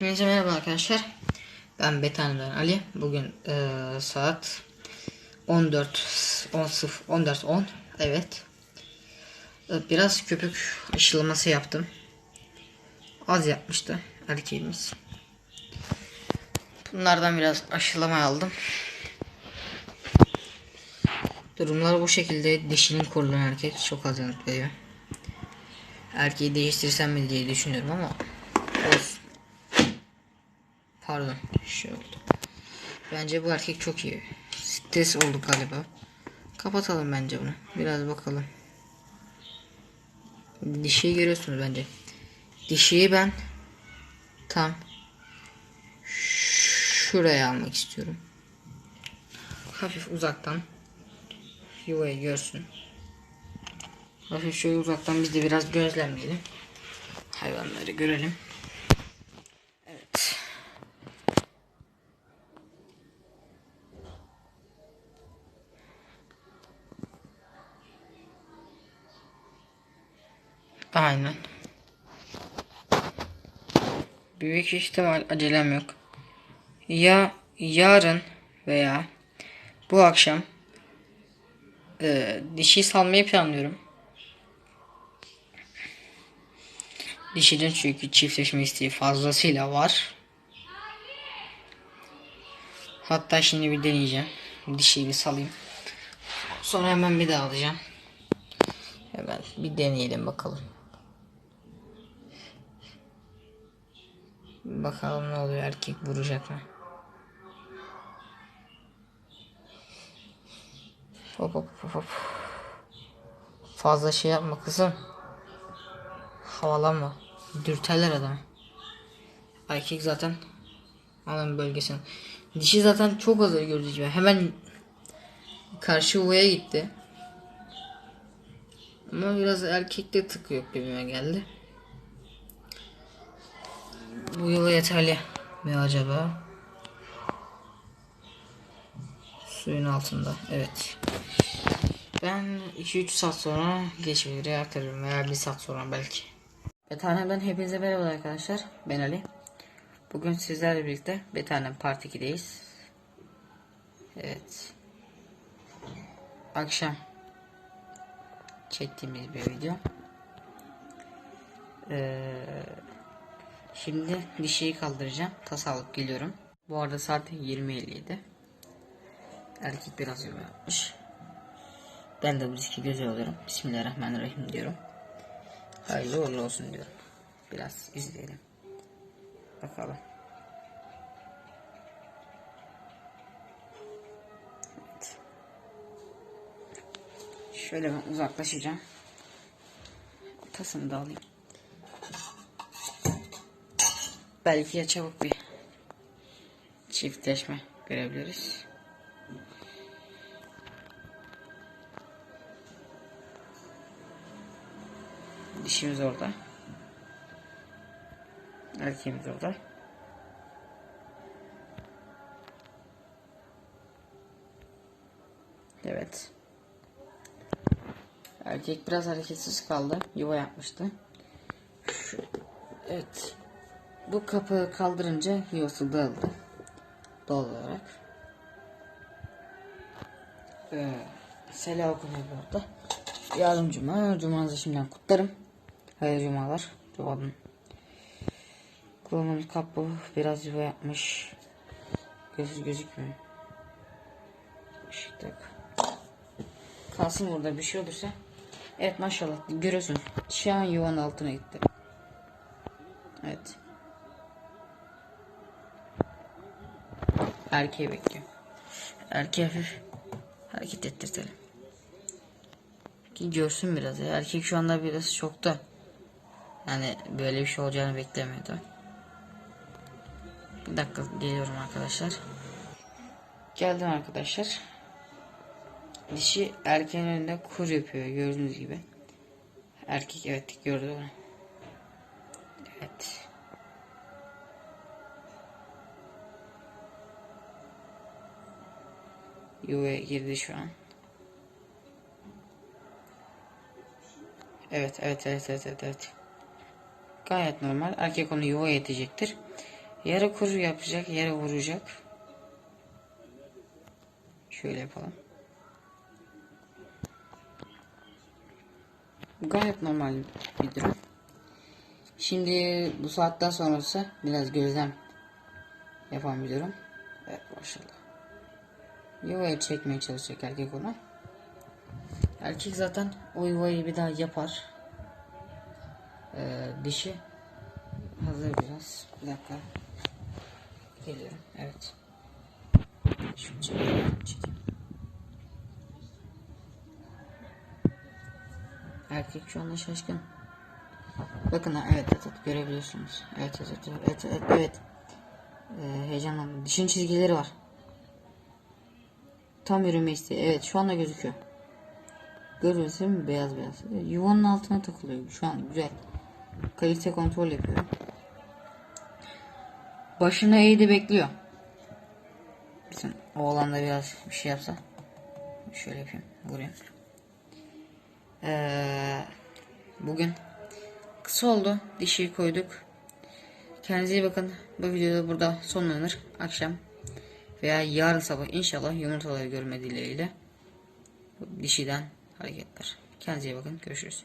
Hepinize merhaba arkadaşlar. Ben Betan'dan Ali. Bugün eee, saat 14 10 14 10 evet. Eee, Biraz köpük aşılaması yaptım. Az yapmıştı erkeğimiz. Bunlardan biraz aşılama aldım. Durumlar bu şekilde dişinin kurulan erkek çok az yanıt veriyor. Erkeği değiştirsem mi diye düşünüyorum ama olsun. Pardon. Şey oldu. Bence bu erkek çok iyi. Stres oldu galiba. Kapatalım bence bunu. Biraz bakalım. Dişiyi görüyorsunuz bence. Dişiyi ben tam şuraya almak istiyorum. Hafif uzaktan yuvayı görsün. Hafif şöyle uzaktan biz de biraz gözlemleyelim. Hayvanları görelim. Evet. Aynen. Büyük ihtimal acelem yok. Ya yarın veya bu akşam e, dişi salmayı planlıyorum. Dişinin çünkü çiftleşme isteği fazlasıyla var. Hatta şimdi bir deneyeceğim. Dişiyi bir salayım. Sonra hemen bir daha alacağım. Hemen bir deneyelim bakalım. Bakalım ne oluyor erkek vuracak mı? Hop hop hop hop. Fazla şey yapma kızım. Havalanma. Dürterler adamı. Erkek zaten alın bölgesine. Dişi zaten çok az gördüğü gibi. Hemen karşı yuvaya gitti. Ama biraz erkekte tık yok gibime geldi. Yola yeterli mi acaba? Suyun altında. Evet. Ben 2-3 saat sonra geçmeyi aktarırım veya 1 saat sonra belki. Betanem'den hepinize merhaba arkadaşlar. Ben Ali. Bugün sizlerle birlikte Betanem Part 2'deyiz. Evet. Akşam çektiğimiz bir video. Ee, şimdi dişiyi kaldıracağım. Tas alıp geliyorum. Bu arada saat 20.57. Erkek biraz yolu yapmış. Ben de bu riski göze alıyorum. Bismillahirrahmanirrahim diyorum. Hayırlı uğurlu olsun diyorum. Biraz izleyelim. Bakalım. Şöyle ben uzaklaşacağım. Tasını da alayım. Belki ya çabuk bir çiftleşme görebiliriz. Dişimiz orada. Erkeğimiz orada. Evet. Erkek biraz hareketsiz kaldı. Yuva yapmıştı. Evet. Bu kapı kaldırınca yuvası dağıldı. Doğal olarak. Ee, Selam okunuyor bu arada. Yarın cuma. Cumanızı şimdiden kutlarım. Hayırlı cumalar. Duvarın. Kulumun kapı biraz yuva yapmış. Gözü gözükmüyor. Işık. Kalsın burada bir şey olursa. Evet maşallah görüyorsun. Şu an yuvanın altına gitti. Evet. Erkeği bekliyor. Erkeği hafif hareket ettirtelim. Ki görsün biraz ya. Erkek şu anda biraz şokta. Yani böyle bir şey olacağını beklemiyordu. Bir dakika geliyorum arkadaşlar. Geldim arkadaşlar. Dişi erkeğin önünde kur yapıyor gördüğünüz gibi. Erkek evet gördü onu. Yuvaya girdi şu an. Evet, evet, evet, evet, evet, evet. Gayet normal. Erkek onu yuva yetecektir. Yarı kuru yapacak, yarı vuracak. Şöyle yapalım. Gayet normal bir durum. Şimdi bu saatten sonrası biraz gözlem yapabiliyorum. Evet maşallah. Yuvaya çekmeye çalışacak erkek onu. Erkek zaten o yuvayı bir daha yapar. Ee, dişi hazır biraz. Bir dakika. Geliyorum. Evet. Şu çekeyim. çekeyim. Erkek şu anda şaşkın. Bakın evet evet, görebiliyorsunuz. Evet evet evet evet. evet. Ee, heyecanlandım. Dişin çizgileri var. Tam yürüme isteği. Evet şu anda gözüküyor. Görüyorsunuz değil mi? Beyaz beyaz. Yuvanın altına takılıyor. Şu an güzel. Kalite kontrol yapıyor. Başını eğdi bekliyor. Bizim oğlan da biraz bir şey yapsa. Şöyle yapayım. Vurayım. Ee, bugün kısa oldu. Dişiyi koyduk. Kendinize iyi bakın. Bu videoda burada sonlanır. Akşam veya yarın sabah inşallah yumurtaları görme dileğiyle dişiden hareketler. Kendinize iyi bakın. Görüşürüz.